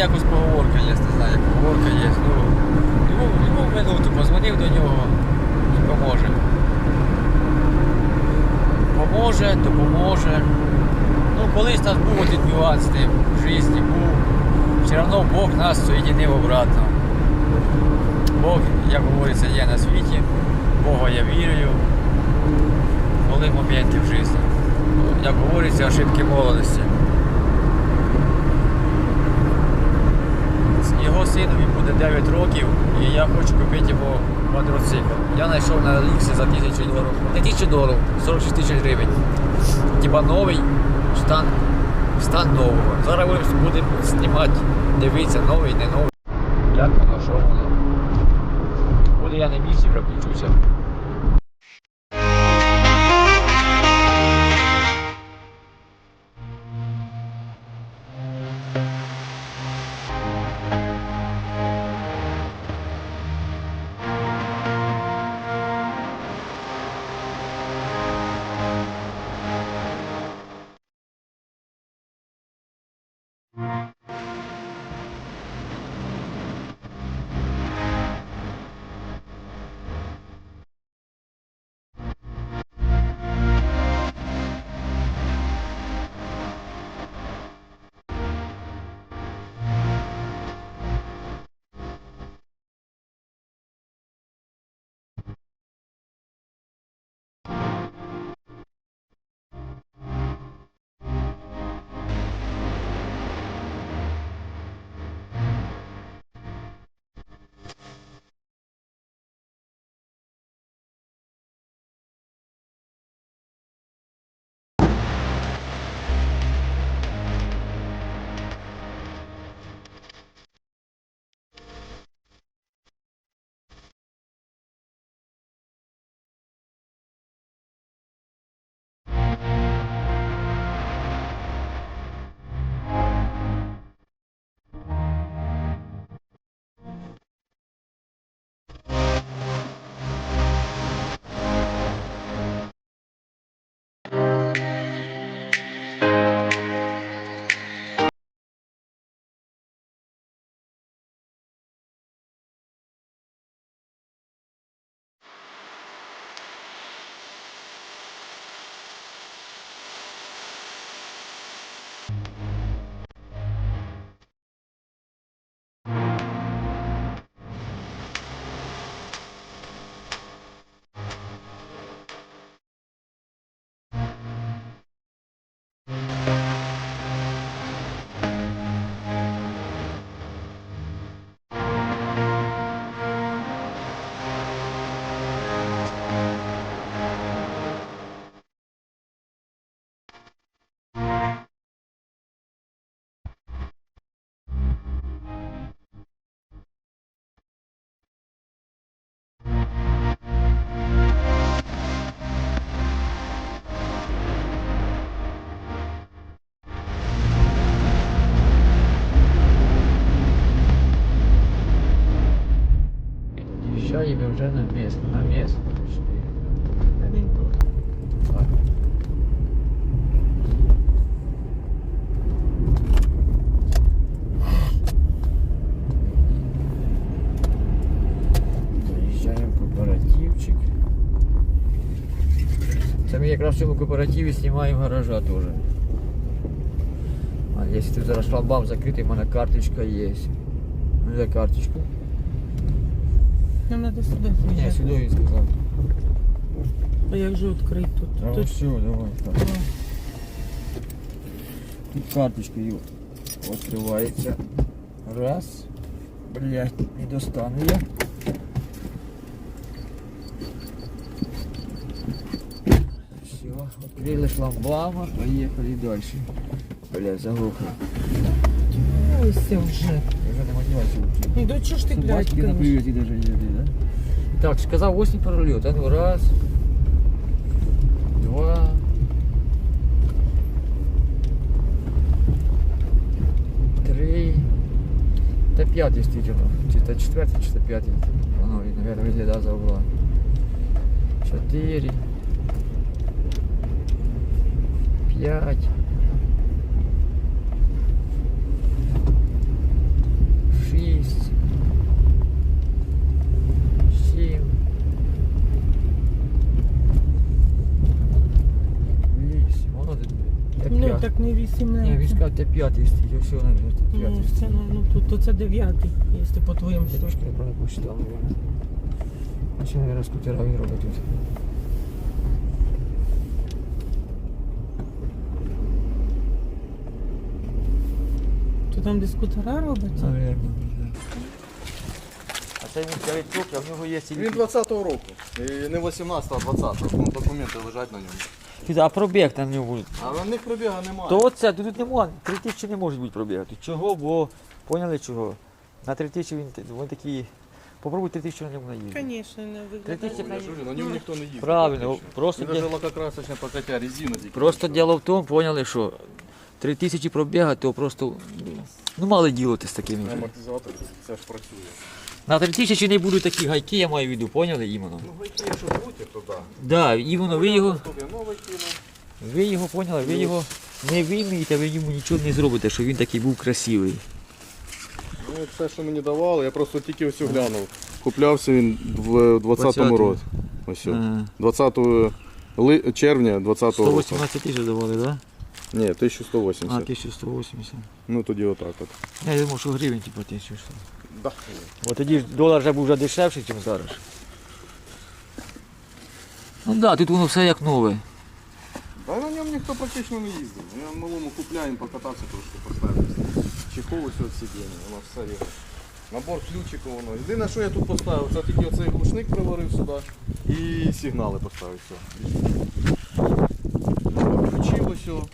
якось поговорка є, не знаю, як поговорка є. Ну, любу, любу минуту позвонив до нього і поможе. Поможе, допоможе. Ну, колись нас був один нюанс тим в житті був. Все одно Бог нас соєдинив обратно. Бог, як говориться, є на світі, Бога я вірю. Були моменти в житті. Як говориться, ошибки молодості. Його синові буде 9 років і я хочу купити його квадроцикл. Я знайшов на Ліксі за 1000 доларів. Не 1000 доларів, 46 тисяч гривень. Типа новий стан, стан нового. Зараз будемо- знімати, дивитися, новий, не новий. Як воно, що воно. Буде я на місці, вже включуся. Їжджаємо вже на місце, на місце. Так. Заїжджаємо в кооперативчик. Це ми якраз в цьому кооперативі знімаємо гаража теж. А якщо тут зараз шлагбаум закритий, в мене карточка є. Ну, де карточку? Нам надо сюда. Ні, сюди він сказав. А як же відкрити тут? А тут... все, давай. Так. Тут карточкою відкривається. Раз. Блять, не достану я. Все, відкрили шламбама, поїхали далі. Блять, заглохли. Ой, все вже. Я вже не мотивацію. Ну да чого ж ти, блядь, на приводі даже є? Так, сказал 8 пролет. А ну раз, два, три. Это пятый действительно. Чисто четвертый, чисто пятый. Ну, Оно, наверное, везде, да, за угла. Четыре. Пять. 18. Ні, він сказав, де п'ятий стоїть, ось вона ну, тут п'ятий це, стоїть. ну, тут, то це дев'ятий, якщо по твоєму Я штуку. трошки неправильно посчитав, мабуть. А мабуть, скутера він робить тут? То там де скутера робиться? Наверно. А це він старий трюк, а в нього є Він 20-го року. І не 18-го, а 20-го. Ну, Документи лежать на ньому. А пробіг там в нього буде. А на них пробіга немає. То оце, тут немає, три тисячі не може бути пробігати. Чого? Бо, поняли чого? На три тисячі він, він такий, попробуй три тисячі на ньому наїздити. Звісно, не Три тисячі виглядає. Я ж говорю, на ньому ніхто не їздить. Правильно, практично. просто, Він дя- навіть лакокрасочне покаття, резина тільки. просто діло в тому, поняли, що три тисячі пробігати, то просто, ну мало ділити з такими. Амортизатор, це ж працює. На три тисячі не будуть такі гайки, я маю в виду, поняли іменно? Ну, гайки, якщо крутять, то так. Да, іменно ви його, ви його поняли, ви його не вимієте, ви йому нічого не зробите, що він такий був красивий. Ну, все, що мені давали, я просто тільки ось глянув. Куплявся він в 20-му 20-му. році. Ось. Ага. 20 ли- червня 20-го року. 118 тисяч давали, так? Да? Ні, А, 1180. 1180. Ну тоді отак от. Я думав, що гривень типу ти чи що. Да. Бо тоді ж долар вже був вже дешевший, ніж зараз. Ну так, да, тут воно все як нове. Та на ньому ніхто практично не їздив. Я малому купляємо, покатався трошки поставився. Чехол ось от сидіння, воно все є. Набор ключиків воно. Єдине, що я тут поставив, це тільки оцей глушник приварив сюди і сигнали поставив. Все. Ключі ось.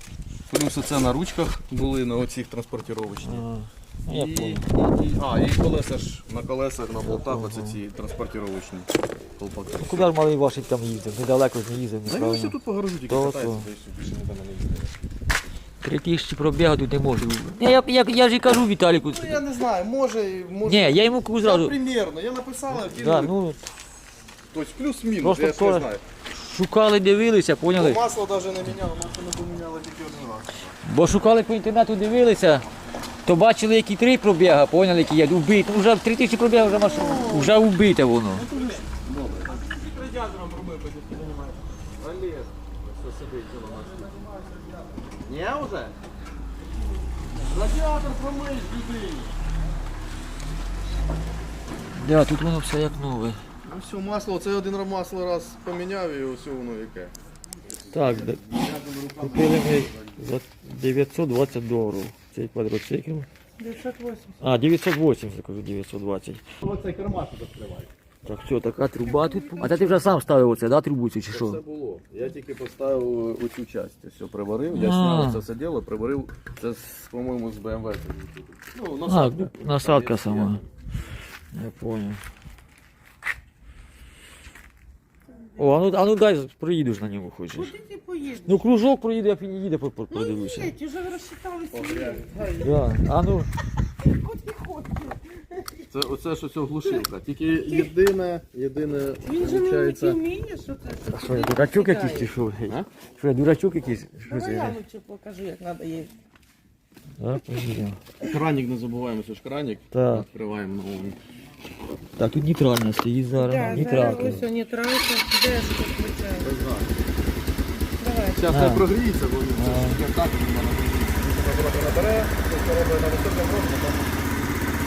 Плюс оце на ручках були на оцих транспортировочних. Ну, я І, і, і, а, і колеса ж на колесах, на болтах, оце ці транспортировочні колпаки. Ну, Куди ж малий ваш там їздив? Недалеко ж не їздив, він ось тут по гаражу тільки То катається, то. то есть більше ніде не їздить. Три тисячі пробігати тут не можу. Ні, я, я, я ж і кажу Віталіку. Ну я не знаю, може, може. Ні, я йому кажу Я зразу. примерно, я написала, Да, ну, Тобто плюс-мінус, Просто я ж не знаю. шукали, дивилися, поняли? масло навіть не міняло, масло не поміняло тільки один раз. Бо шукали по інтернету, дивилися, то бачили, які три пробіга, поняли, які є, вбити. Ну, вже три тисячі пробіга вже машина, вже вбите воно. Все. Ні, вже? Радіатор промий, людині. Да, тут воно все як нове. Ну все, масло, це один раз масло раз поміняв і ось воно яке. Так, да- купили ми за 920 доларів цей квадроцикл. 980. А, 980, кажу, 920. Оцей кармашок відкривай. Так, все, така труба тут. А це ти вже сам ставив оце, да, трубу цю чи Це що? було. Я тільки поставив оцю часть, все приварив, я А. зняв це все діло, приварив, це, з, по-моєму, з BMW. Ну, А, насадка. насадка сама. Я понял. О, а ну, а ну дай проїдеш на ньому хочеш. Куди ти поїдеш? Ну кружок проїде, він не їде, по- по- Ну ні, вже розчиталися. Да. А ну, Куди ходиш? Це оце що це глушилка. Тільки єдине, єдине, Він же не виходить, вміє, що це. а що я дурачок якийсь чи що? А? Що я дурачок якийсь? Що Давай я це? лучше покажу, як треба їздити. А, поїдемо. Кранік не забуваємо, це ж кранік. Так. Відкриваємо новий. Так, тут нейтральна стоїть зараз. Да, зараз Нейтралка. ось нейтралка, де ж тут включає. Давай. Зараз А. прогріється, бо він це ж як так він мене трохи набере, то на високому рості, там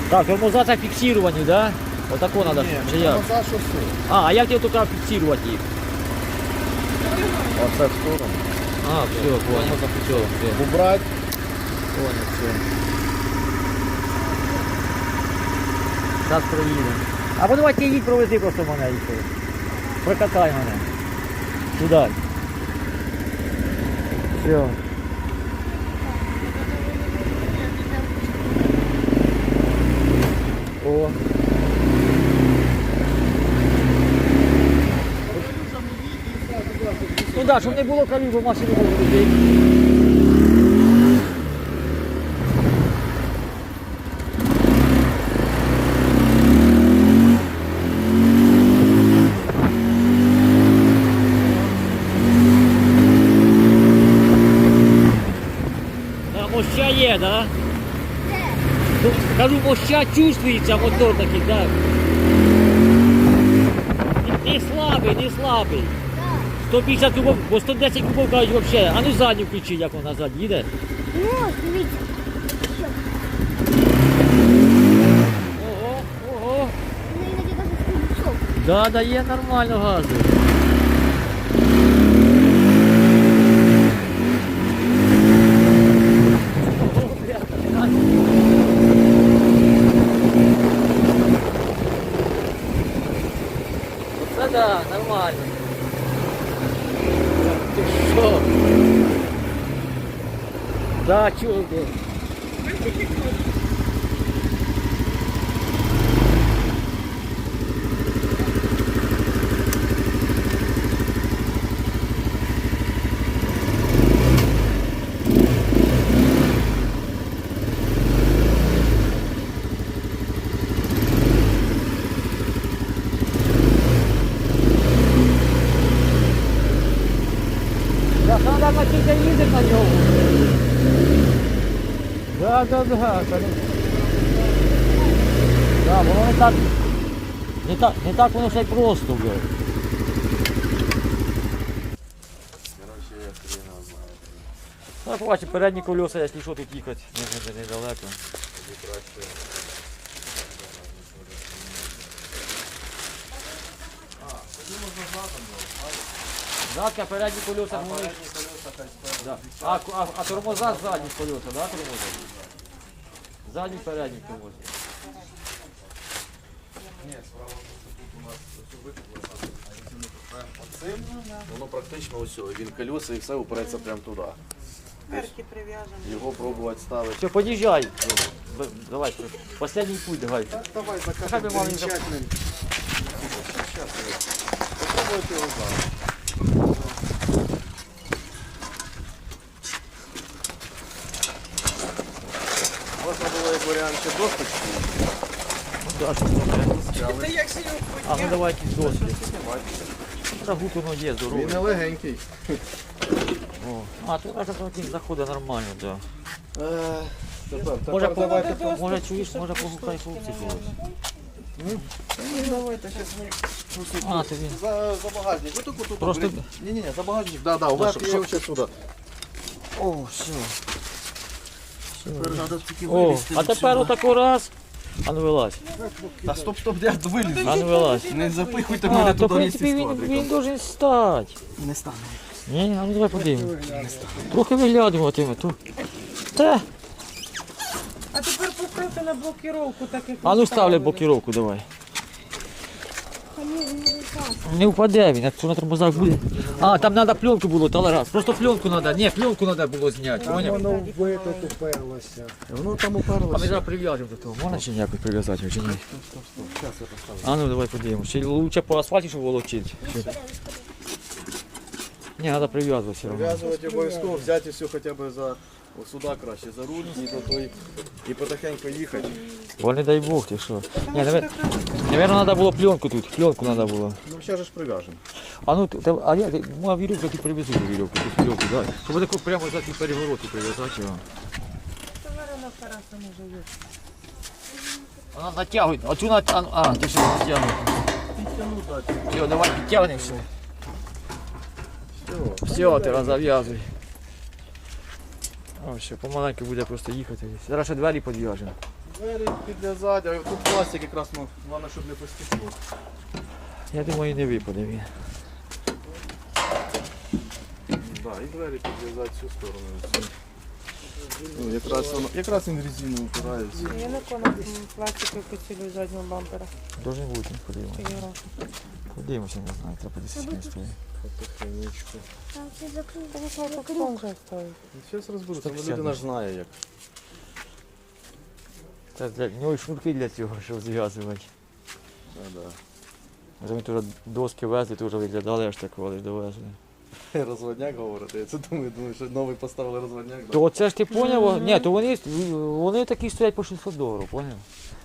Так, тормоза це фіксовані, да? Отако треба, чи як? назад що все. А, а як тебе треба фіксувати їх? Оце в сторону. А, все, понял. Все, все. Убрати. Понял, все. Зараз проїдемо. Або давайте їдь провези просто мене і. Прокатай мене. Туди. Все. О. Ну щоб не було калів, бо машину людей. моща є, да? Ну, Моща чувствується мотор такий, так. Не- Не слабий, не слабий. 150 кубов, бо 110 кубов кажуть взагалі. А ну задню включи, як вона задню їде. Ну, дивіться. Ого, ого. Навіть. Да, дає нормально газу. Оце да, нормально. Ти що? Да, чудо. Да, треба на тільки їздити на ньому. Да, да, да. Да, воно не так, не так, не так воно все й просто, знаю. Ну, побачи, передні колеса, якщо що тут їхати, не, не, недалеко. Задка, передні колеса, а. А, а, а тормоза задні колеса, да, тормоза? Задні, передні тормоза. Ні, справа що тут у нас все викуплено, а якщо ми поставимо оцим, воно практично ось, він колеса і все упирається прямо туди. Перки прив'яжемо. Його пробувати ставити. Все, подъезжай. Б- Давай, последний путь давай. Давай Хай би мали замечательним. Сейчас, попробуйте його зараз. Можна було як варіант ще досточки. Да, що? Та як же його А ну давай якісь доски. Рагут воно є, Він не легенький. О. А, тут аж такий заходить нормально, да. Е, Тепер, Може, тепер по- давайте Треба може, чуєш, може, погукай не когось. надо. Ну, давайте зараз ми А, за, за багажник. Ви тут тут. Просто- Ні, ні, ні, за багажник. Да, да, щоб- і ще сюди. О, все. Тепер треба тільки О, а тепер отако раз. А ну вилазь. Та стоп, стоп, я виліз. А ну вилазь. Не запихуйте А, мене то в туди місці принципі він, він должен стати. Не стане. Ні, а ну давай подивимось. Трохи виглядуватиме. То... Та. А тепер поставте на блокіровку, так як А ну ставлю блокіровку давай. Та ні, не випав. Не впаде він, якщо на тормозах буде. А, там треба пленку було, толерас. Просто пленку треба. Ні, пленку треба було зняти, поняв? Воно в это уперлося. Воно там А ми уперлося. зараз прив'яжемо до того. Можна чи ніяк прив'язати його, чи ні? Стоп, стоп, зараз я поставлю. А ну давай подивимось. Чи лучше по асфальті, щоб волочити? Чи... Ні, треба прив'язувати все одно. Прив'язувати обов'язково, взяти все хоча б за ось сюди краще, за руль і до той, і потихеньку їхати. Бо не дай Бог, ти що. Ні, навер... Наверно, треба було пленку тут, пленку треба було. Ну, ще ж прив'яжемо. А ну, ти- а я, ти, ну, а вірюку ти привезу до вірюку, тут вірюку, дай. Щоб таку прямо за ці перегороти прив'язати його. Вона натягує, а цю на... А, а ти що натягує. Підтягнути. Все, давай підтягнемо все. Все, ти зав'язуй. О, помаленьку буде просто їхати. Зараз ще двері підв'яжемо. Двері підв'язати, а тут пластик якраз, ну, головне, щоб не постікло. Я думаю, не випаде він. Да, і двері підв'язати всю сторону. Ну, якраз, воно, якраз він в резину упирається. Я не кона пластикову поцілюю заднього бампера. Должен бути, подивимося. Фігуровку. Подивимося, не знаю, треба десь не стоїть. Потихенечку. Там це. Та потім вже стоїть. Зараз розберуться, 150 людина ж знає як. Це для нього й шнурки для цього, щоб зв'язувати. Да, да. Може ми тут доски везли, теж виглядали аж так, коли довезли. Розводняк говорите, я це думаю, думаю, що новий поставили розводняк. Да? То оце ж ти поняв? Ні, то вони, вони такі стоять по 600 доларів, поняв?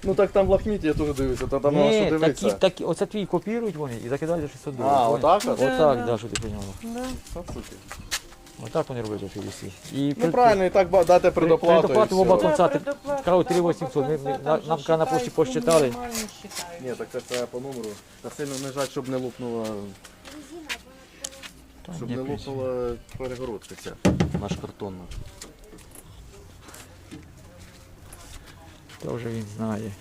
Ну так там в лахміті я теж дивлюся, та там на що Ні, дивитися. такі, такі, оце твій копірують вони і закидають за 600 доларів. А, поняв? отак от? Отак, да, що ти поняла. Да. Та, суки. Отак вони роблять у FVC. І Ну правильно, і так ба- дати предоплату. предоплату і в оба все. конца. Кажуть, 3800. Ми- ми- на- Нам на пошті посчитали. Ні, так це треба по номеру. Та сильно не жать, щоб не лопнула, щоб не плюс. лопнула перегородка ця. Наш картонна. То вже він знає.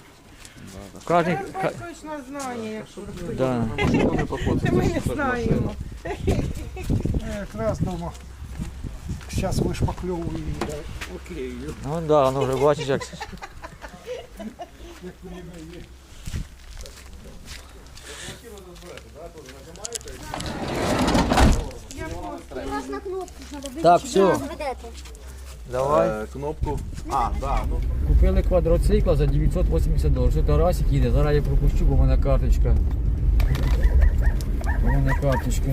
Кожен, ка- Точно знає, якщо да. Машину не походить. ми не знаємо. Якраз дома. Зараз вишпакльовую і да, оклею. Ну так, да, воно вже бачиш, як. У нас на кнопку треба вийти. Так, все. Ведете. Давай. Е, Кнопку. А, да, ну. Купили квадроцикла за 980 доларів. Що Тарасик їде, зараз я пропущу, бо в мене карточка. У мене карточка.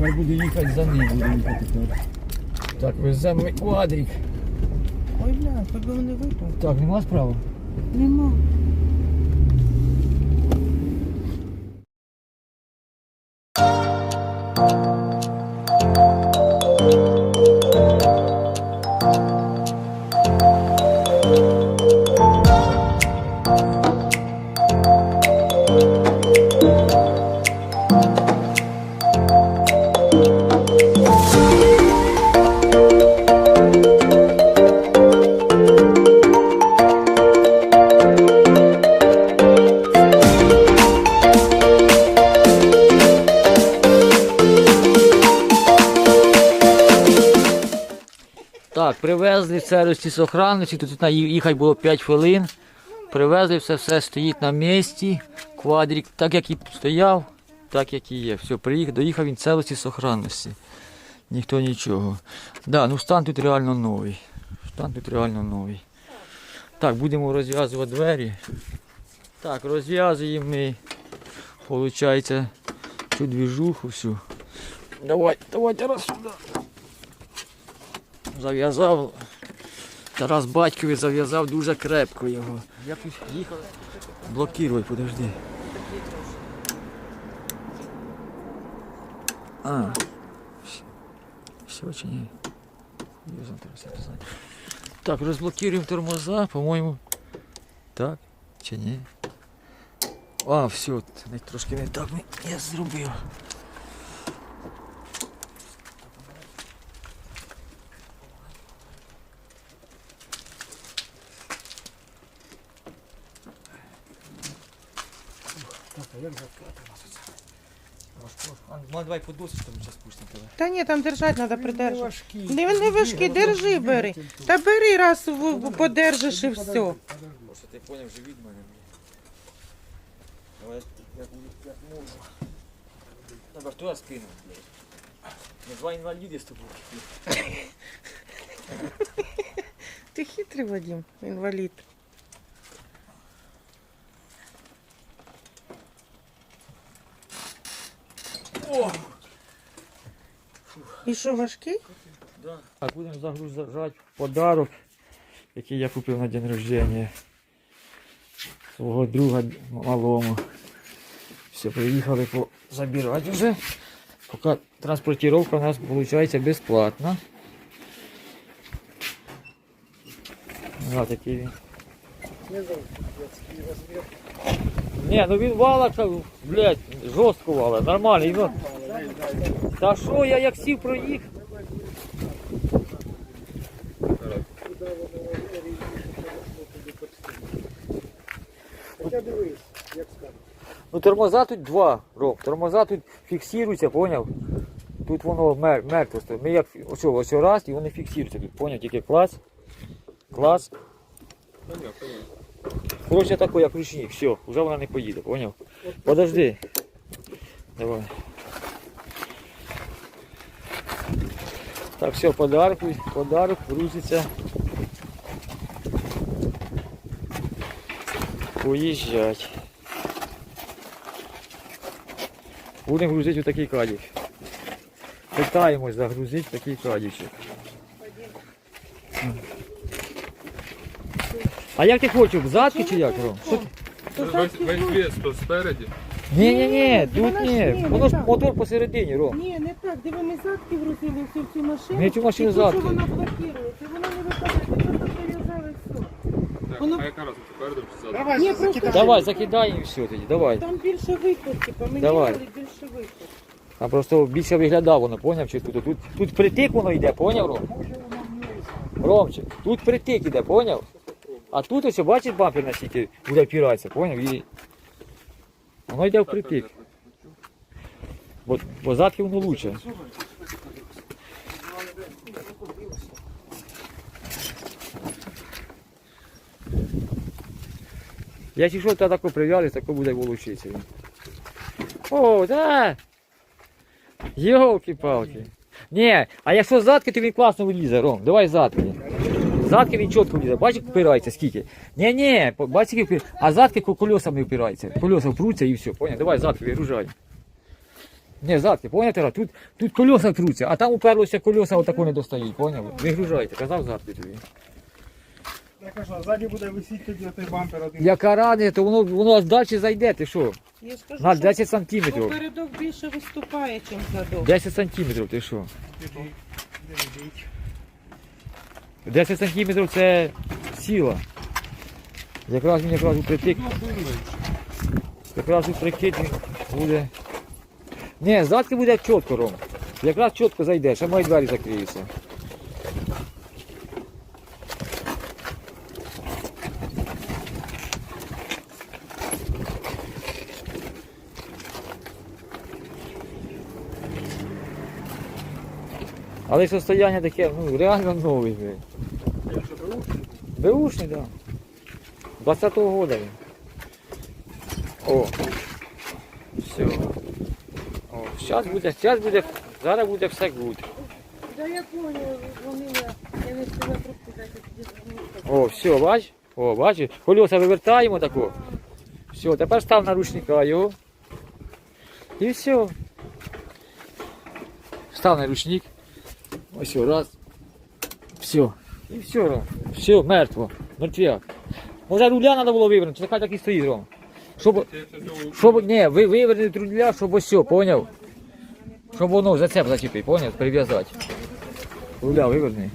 Я буду їхати за ним, буду їхати так. Так, веземо квадрик. Ой, бля, хоч би вони випали. Так, нема справи? Нема. Так, целості сохранності, тут їхати було 5 хвилин. Привезли, все, все стоїть на місці. Квадрик, так як і стояв, так як і є. Все, приїхав, доїхав він целості сохранності. Ніхто нічого. Да, ну стан тут реально новий. Стан тут реально новий. Так, будемо розв'язувати двері. Так, розв'язуємо ми, виходить, цю двіжуху всю. Давай, давай, Тарас, сюди зав'язав. Тарас батькові зав'язав дуже крепко його. Я тут їхав. Блокируй, подожди. А. Все чи ні? Так, розблокируємо тормоза, по-моєму. Так, чи ні? А, все, трошки не так я зробив. Ну, давай по досочкам зараз спустимо тебе. Та ні, там держать треба придержати. важкі. Не, не важкі, держи, бери. Та бери раз в- в- подержиш і все. Просто ти поняв, вже від мене. Давай, як, як можу. Треба туди скину, блядь. Ми два інваліди з тобою. Ти хитрий Вадим, інвалід. І що, важкий? Да. Так, будемо загружати подарок, який я купив на день рождения свого друга малому. Все, приїхали забирати вже. Поки транспортировка у нас виходить безплатна. А, такий він. Ні, ну він вала, блядь, жорстко вала, нормальний. Ну, та що я як сів проїхав? Хоча дивись, як скажу. Ну тормоза тут два, Ром. Тормоза тут фіксуються, поняв? Тут воно мер, мертво стоїть. Ми як ось, ось раз і вони фіксуються тут, поняв? Тільки клас. Клас. Коротше тако, як ручні, все, вже вона не поїде, поняв? Подожди. Давай. Так, все, подарок, подарок грузиться. Поїжджать. Будемо грузити у такий кадік. Питаємось загрузити такий кадічок. А як ти хочеш, задки чи як, Ром? Що ти? То Весь, спереді. Ні, ні, ні, тут ні. Воно ж мотор посередині, Ром. Ні, не так. Диви, ми задки врозили всю цю машину. Ми цю машину і тут, задки. що вона блокується, вона не випадає, просто прив'язали все. Так, Воно- А яка разниця, передом чи задом? Давай, Ні, закидай. Давай, закидай і все тоді, давай. Там більше виход, типу, ми Давай. їхали більше виход. А просто більше виглядав воно, поняв? Чи тут, тут, тут притик воно йде, поняв, Ром? Ромчик, тут притик іде, поняв? А тут ось, бачиш, бампер настільки буде впиратися, поняв? І воно йде впритик. Бо, бо задки воно лучше. Я що та тако прив'яли, тако буде волочитися. О, да! Йолки-палки. Ні, а якщо задки, то він класно вилізе, Ром. Давай задки. Задки він чітко влізе. Бачиш, як впирається скільки? Ні, ні, бачиш, як впирається. А задки колесами впираються. Колеса впруться і все. Поняв? Давай задки вигружай. Ні, задки, поняв, Тут, тут колеса втруться, а там уперлося колеса отако не достають, поняв? Вигружайте, казав задки тобі. Я кажу, а ззаді буде висіти тоді той бампер один. Яка рани, то воно, воно аж далі зайде, ти що? Я ж кажу, На що 10 сантиметрів. попередок більше виступає, ніж задок. 10 сантиметрів, ти що? 10 сантиметрів це сила. Якраз він якраз у притик. Якраз прикид буде. Ні, задки буде чітко, Ром. Якраз чітко зайде, ще мої двері закриються. Але состояння таке, ну, реально новий. Блін. Беушний, так. Да. 20-го года він. О. Все. О, зараз буде, зараз буде, зараз буде все гуд. Да я поняла, вони я не встигла трубку дати. О, все, бач? О, бачиш? Колеса вивертаємо тако. Все, тепер став на ручника його. І все. Став на ручник. Ось раз. Все. І все, Ром. Все, мертво. Мертвяк. Може руля треба було вивернути, нехай так і стоїть, Ром. Щоб, щоб, ні, ви вивернути руля, щоб ось все, поняв? Щоб воно зацеп зачепити, поняв? Прив'язати. Руля виверни.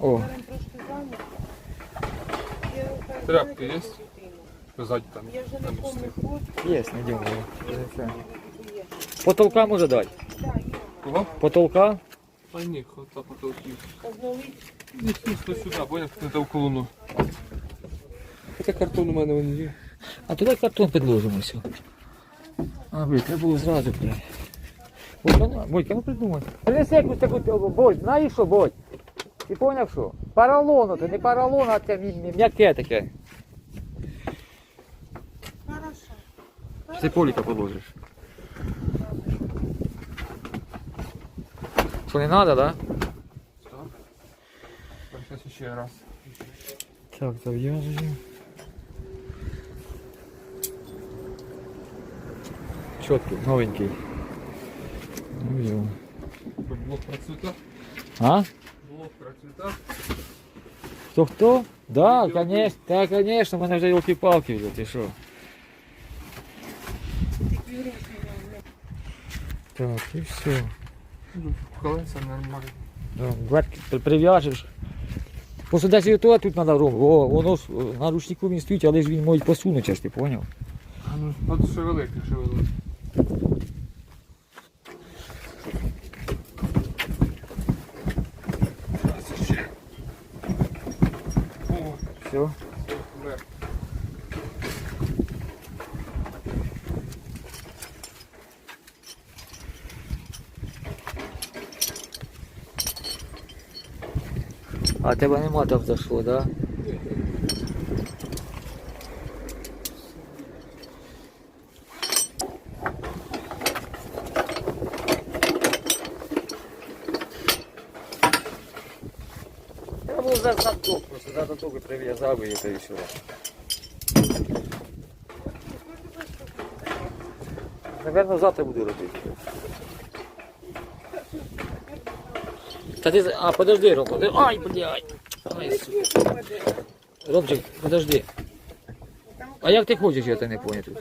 О, Тряпки є? Ззаді там. Я вже не є, найдемо. Потолка може дати. Кого? Потолка. А ні, хота потолків. Ні, сюди, поняв, не та в колону. Хоча картон у мене вон є. А туди картон підложимо все. А, блядь, треба було зразу, блядь. Бодька, ну, ну придумай. Принеси якусь таку, Бодь, знаєш що, Бодь? Ти поняв що? Паралону, то не паралон, а це м'яке таке. Хорошо. Ти поліка положиш. Що не треба, да? Зараз ще раз. Так, зав'язуємо. Чіткий, новенький. Ну, йо. Блок процвіта. А? Блок процвіта. Хто хто? Да, конечно, да, конечно, в мене вже елки-палки вже, ти що? Так, і все. Колеса нормально. Да, гладки при- прив'яжеш. Просто десь і то тут треба робити. О, воно ж о, на ручнику він стоїть, але ж він може посунути, ж ти поняв? А ну, от шевелити, шевелити. О, Все. А тебе нема там за що, да? Я був за задок, просто за задок і прив'язав і це і все. Наверно, завтра буду робити. Та а, подожди, подожди. Ай, блядь. Ромчик, подожди. А як ти хочеш, я тебе не понял тут?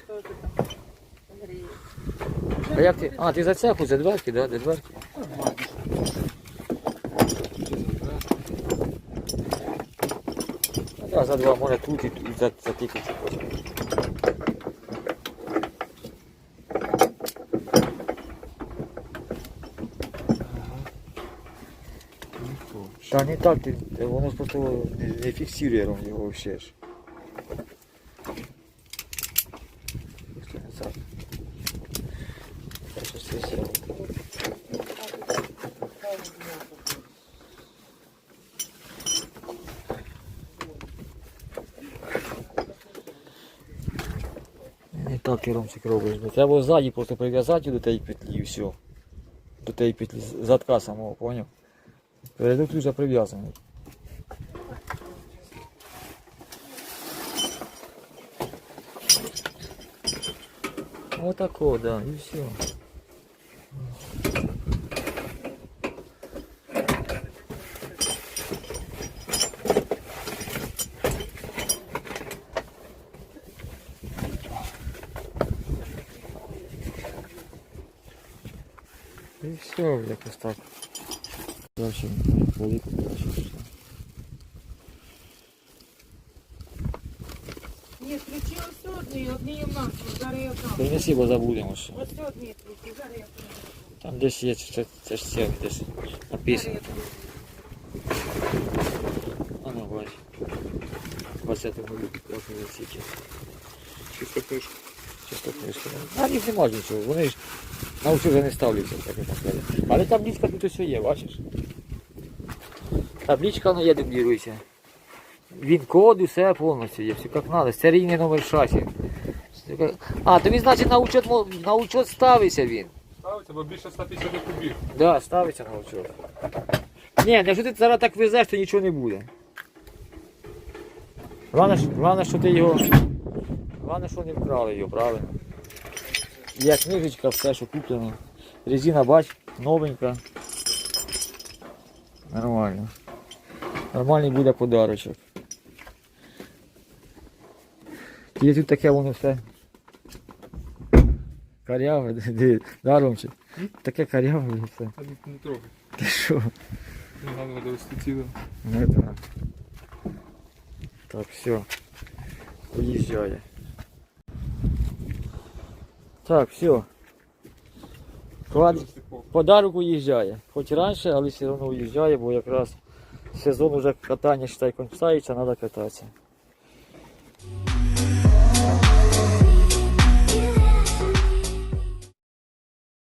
А як ти? А, ти за цеху, за дверки, да? За дверки? Да, за два, може тут і за, за тільки Та не так, ти, воно просто не, не фіксує його ж. Не так. Ти Ромчик робиш. Треба ззаді просто прив'язати до тієї петлі і все. До тієї петлі задка самого, поняв? Передок вже прив'язаний. Отако, да, і все. І все, якось так. Дальше велику дальше пішло. Ні, ключі ось одні, одні у нас. Зараз я там. Принеси, бо забудемо ще. Ось одні ключі, зараз я там. Там десь є, це, це ж це десь написано. А ну бач. 20 году трохи висіки. Чисто книжка. Чисто книжка. А їх нема ж нічого. Вони ж на усю вже не ставляться, так як сказати. Але табличка тут усе є, бачиш? Табличка ну, є, дублірується. Він код, усе повністю є, все як треба. Серійний номер шасі. А, то він значить на учет, на учет ставиться він. Ставиться, бо більше 150 кубів. Да, ставиться на учет. Ні, якщо ти зараз так везеш, то нічого не буде. Головне, що- головне, що ти його. Головне, що не вкрали його, правильно. Є книжечка, все, що куплено. Резина, бач, новенька. Нормально. Нормальний буде подарочок. Є тут таке воно все. Каряве, де, да, Ромчик? Таке каряве і все. А не, трогай. Ти що? Не головне довести цілим. Ну это. Так, все. Уїжджає. Так, все. Хватить. Подарок уїжджає. Хоч раніше, але все одно уїжджає, бо якраз сезон уже катання считай, кончається, треба кататися.